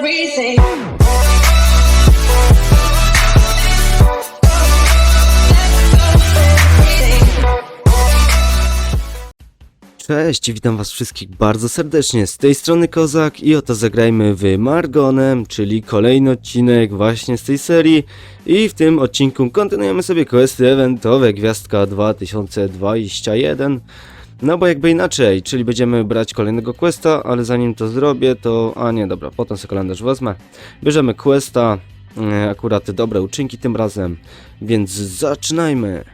everything. Cześć, witam was wszystkich bardzo serdecznie. Z tej strony Kozak i oto zagrajmy w Margonem, czyli kolejny odcinek właśnie z tej serii. I w tym odcinku kontynuujemy sobie questy eventowe Gwiazdka 2021. No bo jakby inaczej, czyli będziemy brać kolejnego questa, ale zanim to zrobię, to... A nie, dobra, potem sobie kalendarz wezmę. Bierzemy questa, e, akurat dobre uczynki tym razem, więc zaczynajmy.